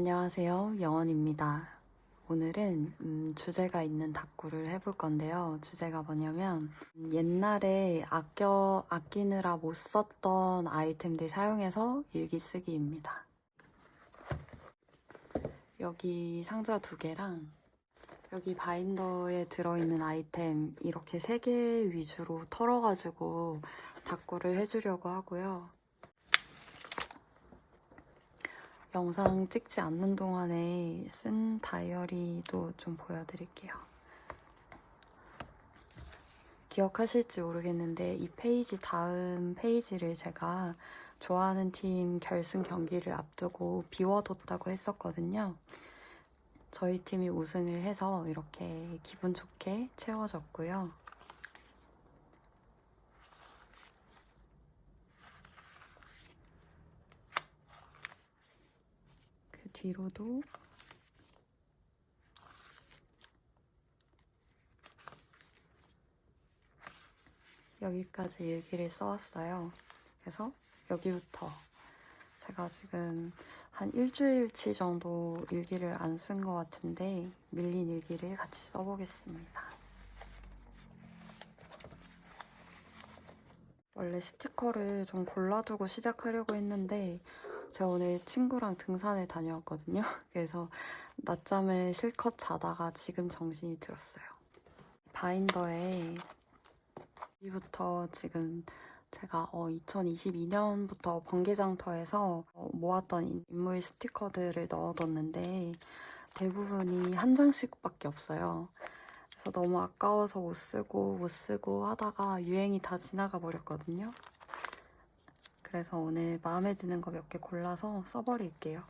안녕하세요. 영원입니다. 오늘은 음, 주제가 있는 다꾸를 해볼 건데요. 주제가 뭐냐면 음, 옛날에 아껴 아끼느라 못 썼던 아이템들 사용해서 일기 쓰기입니다. 여기 상자 두 개랑 여기 바인더에 들어있는 아이템 이렇게 세 개 위주로 털어가지고 다꾸를 해주려고 하고요. 영상 찍지 않는 동안에 쓴 다이어리도 좀 보여드릴게요. 기억하실지 모르겠는데 이 페이지 다음 페이지를 제가 좋아하는 팀 결승 경기를 앞두고 비워뒀다고 했었거든요. 저희 팀이 우승을 해서 이렇게 기분 좋게 채워졌고요. 뒤로도 여기까지 일기를 써왔어요. 그래서 여기부터 제가 지금 한 일주일치 정도 일기를 안 쓴 것 같은데 밀린 일기를 같이 써보겠습니다. 원래 스티커를 좀 골라두고 시작하려고 했는데 제가 오늘 친구랑 등산을 다녀왔거든요. 그래서 낮잠을 실컷 자다가 지금 정신이 들었어요. 바인더에 여기부터 지금 제가 어, 2022년부터 번개장터에서 어, 모았던 인물 스티커들을 넣어뒀는데 대부분이 한 장씩밖에 없어요. 그래서 너무 아까워서 못 쓰고 못 쓰고 하다가 유행이 다 지나가 버렸거든요. 그래서 오늘 마음에 드는 거 몇 개 골라서 써버릴게요.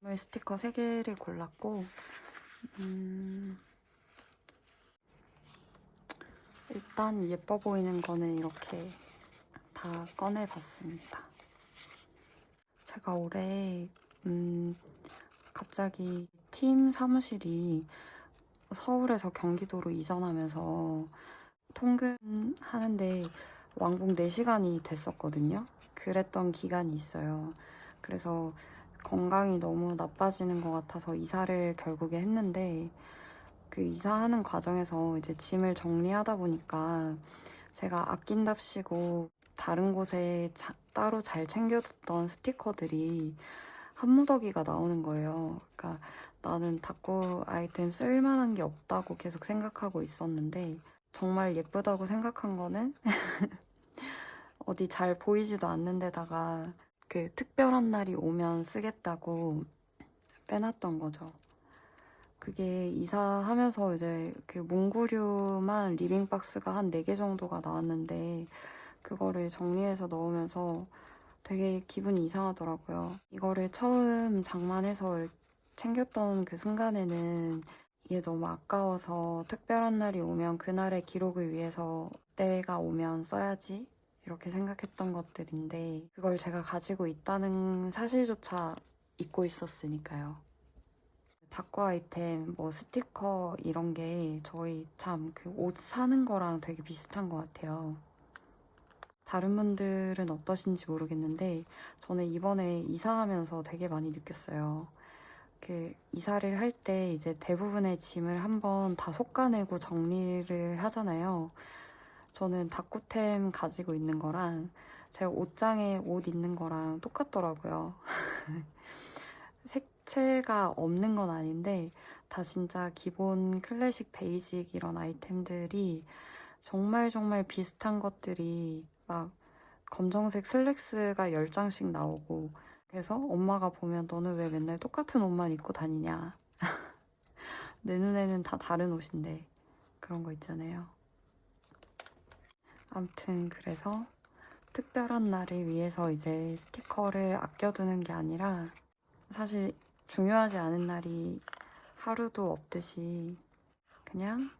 선물 스티커 3개를 골랐고 음, 일단 예뻐 보이는 거는 이렇게 다 꺼내봤습니다. 제가 올해 음, 갑자기 팀 사무실이 서울에서 경기도로 이전하면서 통근하는데 왕복 4시간이 됐었거든요. 그랬던 기간이 있어요. 그래서 건강이 너무 나빠지는 것 같아서 이사를 결국에 했는데 그 이사하는 과정에서 이제 짐을 정리하다 보니까 제가 아낀답시고 다른 곳에 자- 따로 잘 챙겨뒀던 스티커들이 한 무더기가 나오는 거예요. 그러니까 나는 다꾸 아이템 쓸만한 게 없다고 계속 생각하고 있었는데 정말 예쁘다고 생각한 거는 어디 잘 보이지도 않는 데다가 그 특별한 날이 오면 쓰겠다고 빼놨던 거죠. 그게 이사하면서 이제 그 몽구류만 리빙박스가 한 4개 정도가 나왔는데 그거를 정리해서 넣으면서 되게 기분이 이상하더라고요. 이거를 처음 장만해서 챙겼던 그 순간에는 이게 너무 아까워서 특별한 날이 오면 그날의 기록을 위해서 때가 오면 써야지 이렇게 생각했던 것들인데 그걸 제가 가지고 있다는 사실조차 잊고 있었으니까요. 다꾸 아이템, 뭐 스티커 이런 게 저희 참 그 옷 사는 거랑 되게 비슷한 것 같아요. 다른 분들은 어떠신지 모르겠는데 저는 이번에 이사하면서 되게 많이 느꼈어요. 그 이사를 할 때 이제 대부분의 짐을 한번 다 솎아내고 정리를 하잖아요. 저는 다꾸템 가지고 있는 거랑 제가 옷장에 옷 있는 거랑 똑같더라고요. 색채가 없는 건 아닌데 다 진짜 기본 클래식 베이직 이런 아이템들이 정말 정말 비슷한 것들이 막 검정색 슬랙스가 10장씩 나오고 그래서 엄마가 보면 너는 왜 맨날 똑같은 옷만 입고 다니냐. 내 눈에는 다 다른 옷인데 그런 거 있잖아요. 아무튼 그래서 특별한 날을 위해서 이제 스티커를 아껴두는 게 아니라 사실 중요하지 않은 날이 하루도 없듯이 그냥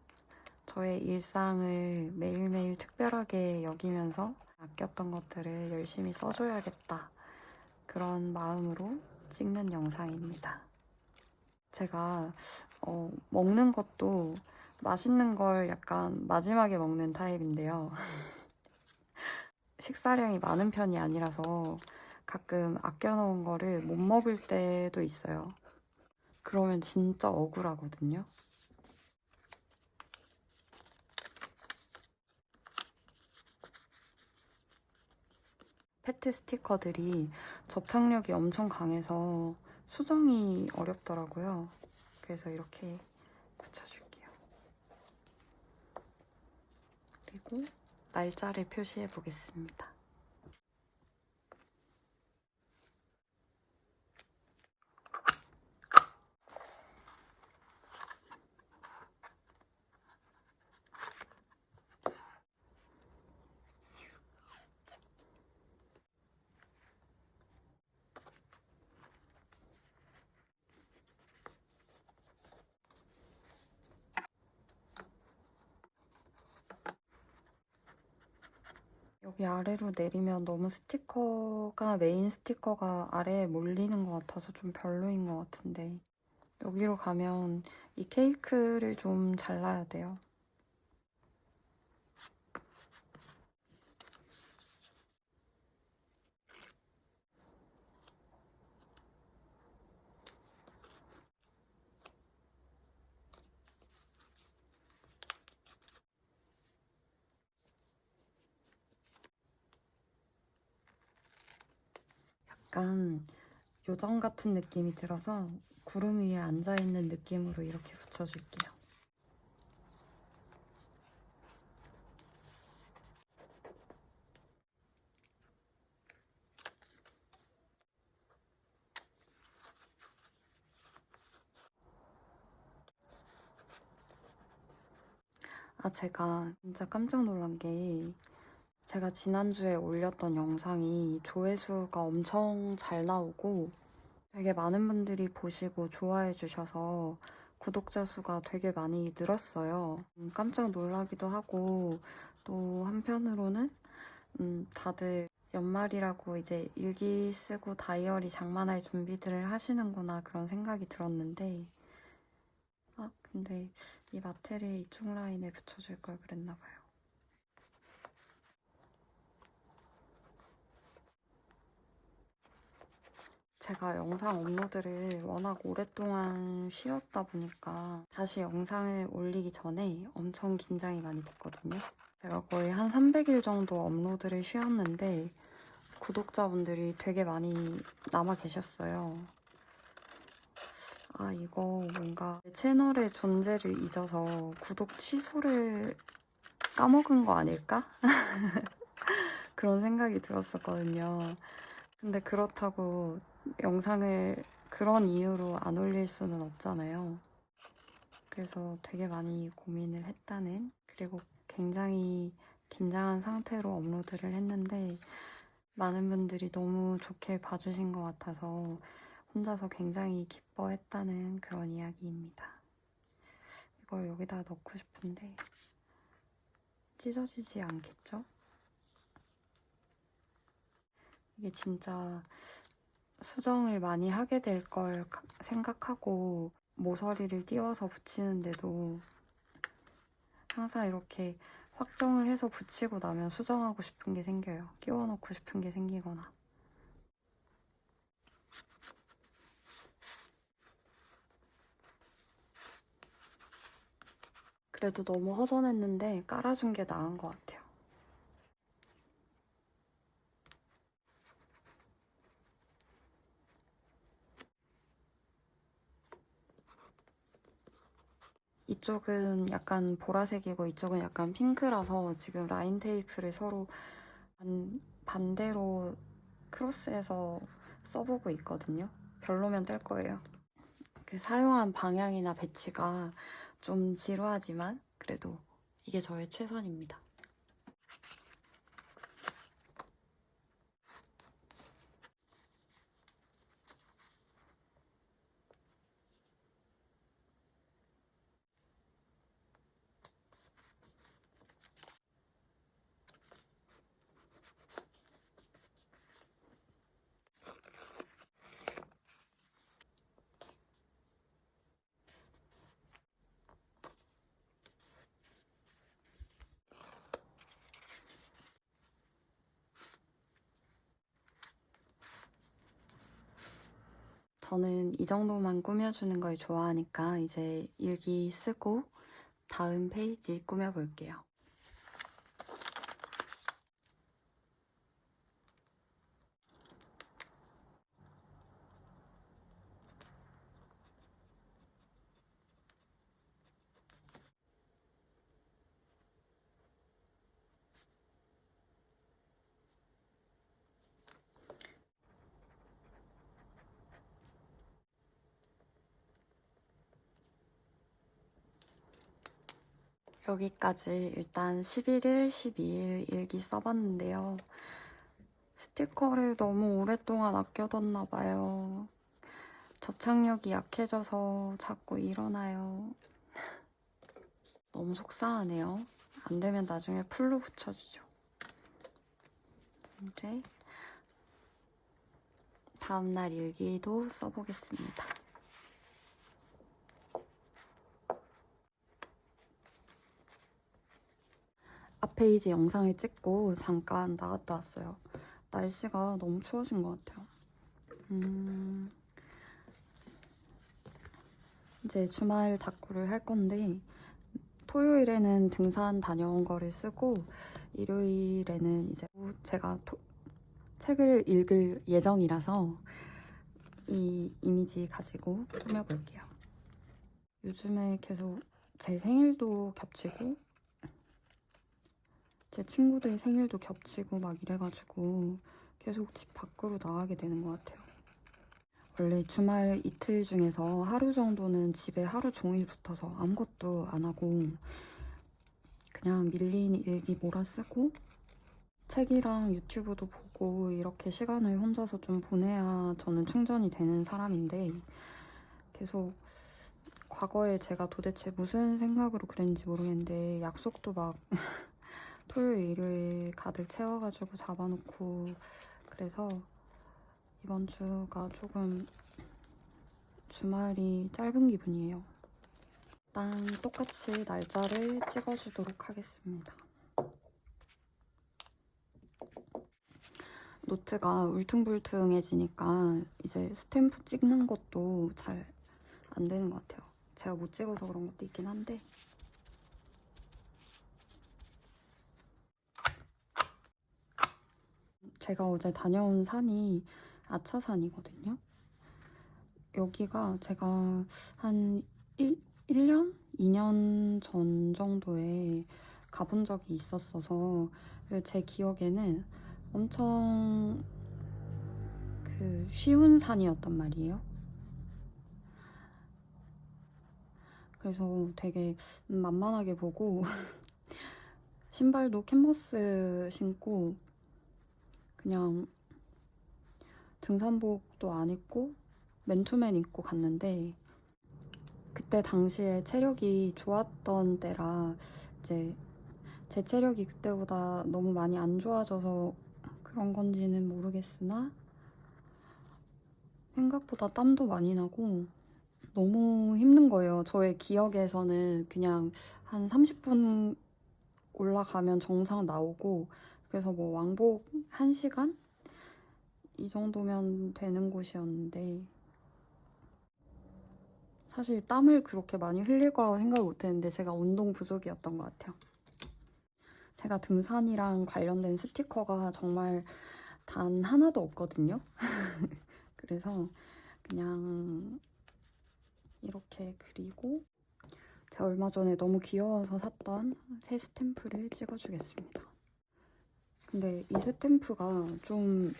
저의 일상을 매일매일 특별하게 여기면서 아꼈던 것들을 열심히 써줘야겠다. 그런 마음으로 찍는 영상입니다. 제가 어, 먹는 것도 맛있는 걸 약간 마지막에 먹는 타입인데요. 식사량이 많은 편이 아니라서 가끔 아껴놓은 거를 못 먹을 때도 있어요. 그러면 진짜 억울하거든요. 페트 스티커들이 접착력이 엄청 강해서 수정이 어렵더라고요. 그래서 이렇게 붙여줄게요. 그리고 날짜를 표시해 보겠습니다. 여기 아래로 내리면 너무 스티커가 메인 스티커가 아래에 몰리는 것 같아서 좀 별로인 것 같은데 여기로 가면 이 케이크를 좀 잘라야 돼요. 약간 요정 같은 느낌이 들어서 구름 위에 앉아 있는 느낌으로 이렇게 붙여줄게요. 아, 제가 진짜 깜짝 놀란 게 제가 지난주에 올렸던 영상이 조회수가 엄청 잘 나오고 되게 많은 분들이 보시고 좋아해 주셔서 구독자 수가 되게 많이 늘었어요. 음, 깜짝 놀라기도 하고 또 한편으로는 음, 다들 연말이라고 이제 일기 쓰고 다이어리 장만할 준비들을 하시는구나 그런 생각이 들었는데 아 근데 이 마테리얼 이쪽 라인에 붙여줄 걸 그랬나 봐요. 제가 영상 업로드를 워낙 오랫동안 쉬었다 보니까 다시 영상을 올리기 전에 엄청 긴장이 많이 됐거든요. 제가 거의 한 300일 정도 업로드를 쉬었는데 구독자분들이 되게 많이 남아 계셨어요. 아, 이거 뭔가 내 채널의 존재를 잊어서 구독 취소를 까먹은 거 아닐까? 그런 생각이 들었었거든요. 근데 그렇다고 영상을 그런 이유로 안 올릴 수는 없잖아요. 그래서 되게 많이 고민을 했다는 그리고 굉장히 긴장한 상태로 업로드를 했는데 많은 분들이 너무 좋게 봐주신 것 같아서 혼자서 굉장히 기뻐했다는 그런 이야기입니다. 이걸 여기다 넣고 싶은데 찢어지지 않겠죠? 이게 진짜 수정을 많이 하게 될 걸 생각하고 모서리를 띄워서 붙이는데도 항상 이렇게 확정을 해서 붙이고 나면 수정하고 싶은 게 생겨요. 끼워 넣고 싶은 게 생기거나. 그래도 너무 허전했는데 깔아준 게 나은 것 같아요. 이쪽은 약간 보라색이고 이쪽은 약간 핑크라서 지금 라인 테이프를 서로 반, 반대로 크로스해서 써보고 있거든요. 별로면 뗄 거예요. 그 사용한 방향이나 배치가 좀 지루하지만 그래도 이게 저의 최선입니다. 저는 이 정도만 꾸며주는 걸 좋아하니까 이제 일기 쓰고 다음 페이지 꾸며볼게요. 여기까지 일단 11일, 12일 일기 써봤는데요. 스티커를 너무 오랫동안 아껴뒀나 봐요. 접착력이 약해져서 자꾸 일어나요. 너무 속상하네요. 안 되면 나중에 풀로 붙여주죠. 이제 다음날 일기도 써보겠습니다. 앞에 이제 영상을 찍고 잠깐 나갔다 왔어요. 날씨가 너무 추워진 것 같아요. 음, 이제 주말 다꾸를 할 건데 토요일에는 등산 다녀온 거를 쓰고 일요일에는 이제 제가 토- 책을 읽을 예정이라서 이 이미지 가지고 꾸며볼게요. 요즘에 계속 제 생일도 겹치고 제 친구들 생일도 겹치고 막 이래가지고 계속 집 밖으로 나가게 되는 것 같아요. 원래 주말 이틀 중에서 하루 정도는 집에 하루 종일 붙어서 아무것도 안 하고 그냥 밀린 일기 몰아 쓰고 책이랑 유튜브도 보고 이렇게 시간을 혼자서 좀 보내야 저는 충전이 되는 사람인데 계속 과거에 제가 도대체 무슨 생각으로 그랬는지 모르겠는데 약속도 막 토요일, 일요일 가득 채워가지고 잡아놓고 그래서 이번 주가 조금 주말이 짧은 기분이에요. 일단 똑같이 날짜를 찍어주도록 하겠습니다. 노트가 울퉁불퉁해지니까 이제 스탬프 찍는 것도 잘 안 되는 것 같아요. 제가 못 찍어서 그런 것도 있긴 한데 제가 어제 다녀온 산이 아차산이거든요. 여기가 제가 한 1, 1년? 2년 전 정도에 가본 적이 있었어서 제 기억에는 엄청 그 쉬운 산이었단 말이에요. 그래서 되게 만만하게 보고 신발도 캔버스 신고 그냥 등산복도 안 입고 맨투맨 입고 갔는데 그때 당시에 체력이 좋았던 때라 이제 제 체력이 그때보다 너무 많이 안 좋아져서 그런 건지는 모르겠으나 생각보다 땀도 많이 나고 너무 힘든 거예요. 저의 기억에서는 그냥 한 30분 올라가면 정상 나오고 그래서 뭐 왕복 1시간? 이 정도면 되는 곳이었는데 사실 땀을 그렇게 많이 흘릴 거라고 생각을 못 했는데 제가 운동 부족이었던 것 같아요. 제가 등산이랑 관련된 스티커가 정말 단 하나도 없거든요. 그래서 그냥 이렇게 그리고 제가 얼마 전에 너무 귀여워서 샀던 새 스탬프를 찍어주겠습니다. 근데 이 스탬프가 좀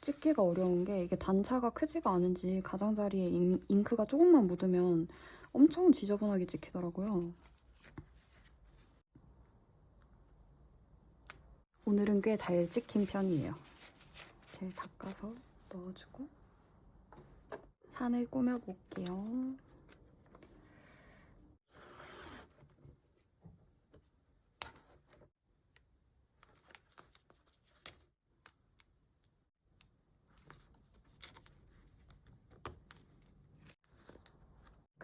찍기가 어려운 게 이게 단차가 크지가 않은지 가장자리에 잉, 잉크가 조금만 묻으면 엄청 지저분하게 찍히더라고요. 오늘은 꽤 잘 찍힌 편이에요. 이렇게 닦아서 넣어주고 산을 꾸며볼게요.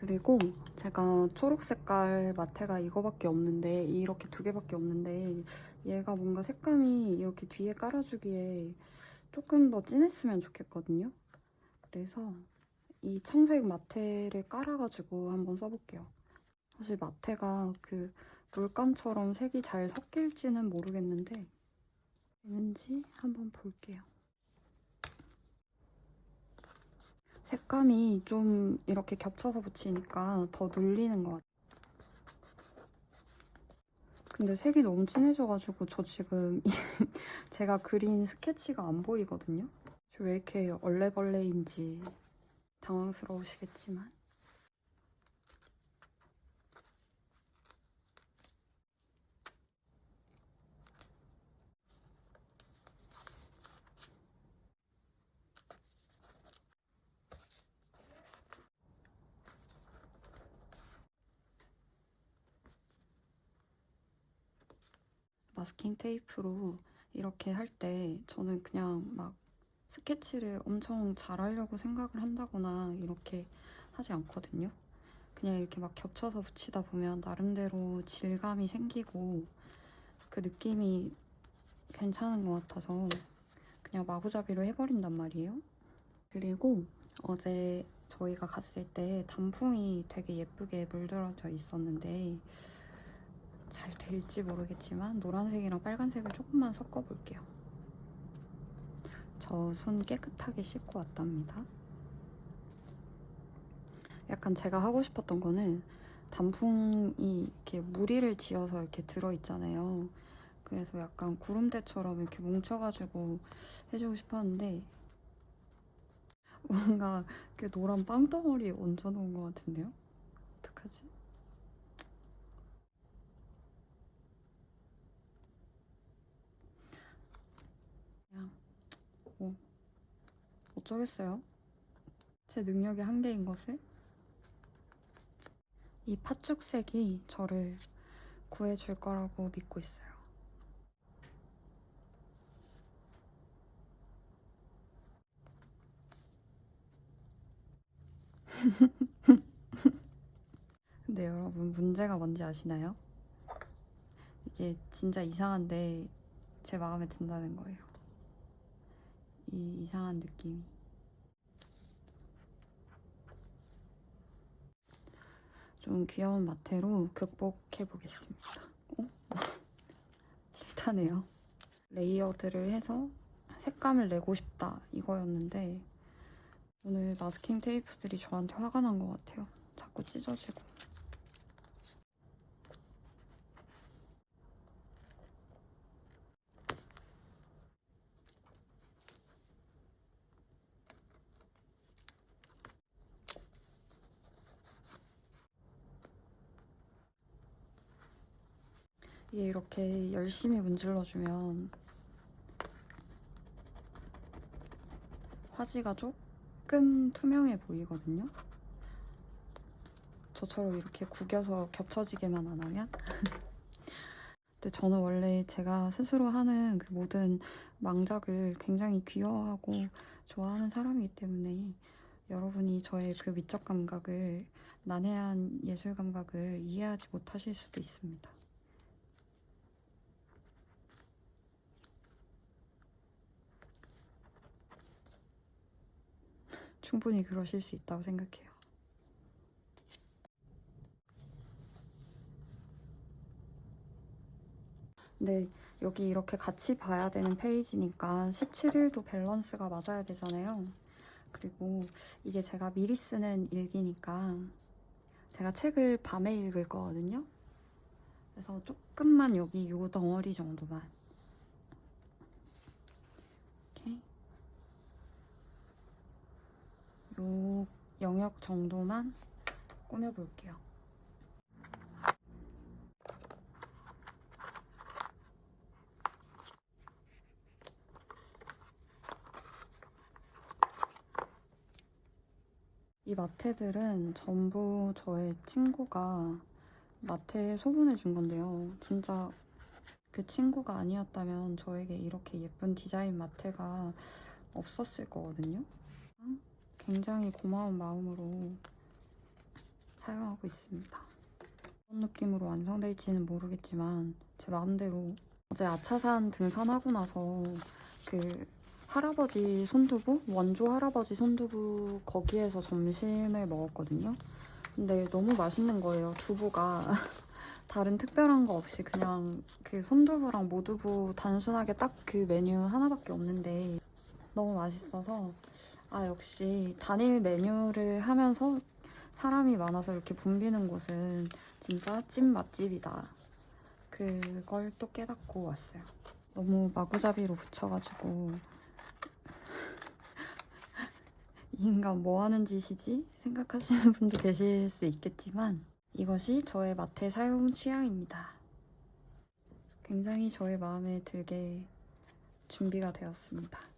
그리고 제가 초록 색깔 마테가 이거밖에 없는데 이렇게 두 개밖에 없는데 얘가 뭔가 색감이 이렇게 뒤에 깔아주기에 조금 더 진했으면 좋겠거든요. 그래서 이 청색 마테를 깔아가지고 한번 써볼게요. 사실 마테가 그 물감처럼 색이 잘 섞일지는 모르겠는데 되는지 한번 볼게요. 색감이 좀 이렇게 겹쳐서 붙이니까 더 눌리는 것 같아요. 근데 색이 너무 진해져가지고 저 지금 제가 그린 스케치가 안 보이거든요. 저왜 이렇게 얼레벌레인지 당황스러우시겠지만 마스킹 테이프로 이렇게 할 때 저는 그냥 막 스케치를 엄청 잘하려고 생각을 한다거나 이렇게 하지 않거든요. 그냥 이렇게 막 겹쳐서 붙이다 보면 나름대로 질감이 생기고 그 느낌이 괜찮은 것 같아서 그냥 마구잡이로 해버린단 말이에요. 그리고 어제 저희가 갔을 때 단풍이 되게 예쁘게 물들어져 있었는데 잘 될지 모르겠지만 노란색이랑 빨간색을 조금만 섞어볼게요. 저 손 깨끗하게 씻고 왔답니다. 약간 제가 하고 싶었던 거는 단풍이 이렇게 무리를 지어서 이렇게 들어있잖아요. 그래서 약간 구름대처럼 이렇게 뭉쳐가지고 해주고 싶었는데 뭔가 그 노란 빵덩어리에 얹어놓은 것 같은데요? 어떡하지? 그냥 뭐 어쩌겠어요? 제 능력의 한계인 것을 이 팥죽색이 저를 구해줄 거라고 믿고 있어요. 근데 여러분 문제가 뭔지 아시나요? 이게 진짜 이상한데 제 마음에 든다는 거예요. 이 이상한 느낌이. 좀 귀여운 마테로 극복해 보겠습니다. 어? 싫다네요. 레이어드를 해서 색감을 내고 싶다 이거였는데 오늘 마스킹 테이프들이 저한테 화가 난 것 같아요. 자꾸 찢어지고. 이게 이렇게 열심히 문질러주면 화지가 조금 투명해 보이거든요. 저처럼 이렇게 구겨서 겹쳐지게만 안 하면. 근데 저는 원래 제가 스스로 하는 그 모든 망작을 굉장히 귀여워하고 좋아하는 사람이기 때문에 여러분이 저의 그 미적 감각을 난해한 예술 감각을 이해하지 못하실 수도 있습니다. 충분히 그러실 수 있다고 생각해요. 근데 여기 이렇게 같이 봐야 되는 페이지니까 17일도 밸런스가 맞아야 되잖아요. 그리고 이게 제가 미리 쓰는 일기니까 제가 책을 밤에 읽을 거거든요. 그래서 조금만 여기 요 덩어리 정도만 이렇게 요 영역 정도만 꾸며볼게요. 이 마테들은 전부 저의 친구가 마테에 소분해 준 건데요. 진짜 그 친구가 아니었다면 저에게 이렇게 예쁜 디자인 마테가 없었을 거거든요. 굉장히 고마운 마음으로 사용하고 있습니다. 어떤 느낌으로 완성될지는 모르겠지만 제 마음대로 어제 아차산 등산하고 나서 그 할아버지 손두부, 원조 할아버지 손두부 거기에서 점심을 먹었거든요. 근데 너무 맛있는 거예요. 두부가 다른 특별한 거 없이 그냥 그 손두부랑 모두부 단순하게 딱 그 메뉴 하나밖에 없는데 너무 맛있어서 아 역시 단일 메뉴를 하면서 사람이 많아서 이렇게 붐비는 곳은 진짜 찐 맛집이다. 그걸 또 깨닫고 왔어요. 너무 마구잡이로 붙여가지고 이 인간 뭐 하는 짓이지? 생각하시는 분도 계실 수 있겠지만 이것이 저의 마테 사용 취향입니다. 굉장히 저의 마음에 들게 준비가 되었습니다.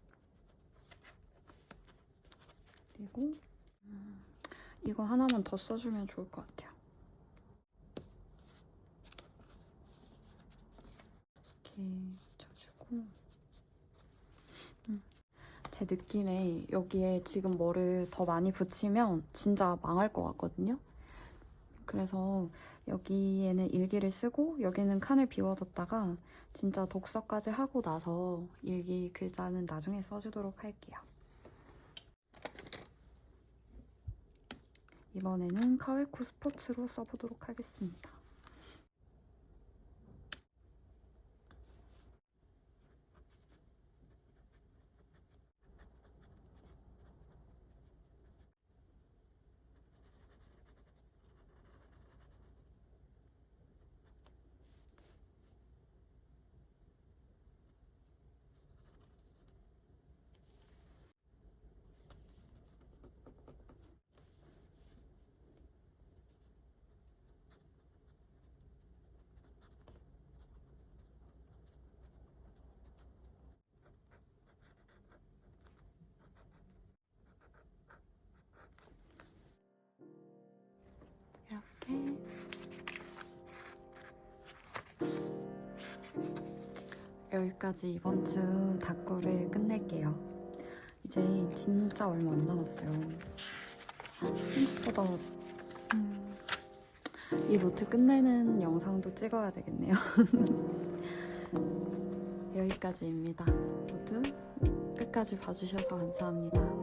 그리고 음, 이거 하나만 더 써주면 좋을 것 같아요. 이렇게 쳐주고 음. 제 느낌에 여기에 지금 뭐를 더 많이 붙이면 진짜 망할 것 같거든요. 그래서 여기에는 일기를 쓰고 여기는 칸을 비워뒀다가 진짜 독서까지 하고 나서 일기 글자는 나중에 써주도록 할게요. 이번에는 카웨코 스포츠로 써보도록 하겠습니다. 여기까지 이번 주 다꾸를 끝낼게요. 이제 진짜 얼마 안 남았어요. 생각보다 음, 이 노트 끝내는 영상도 찍어야 되겠네요. 여기까지입니다. 모두 끝까지 봐주셔서 감사합니다.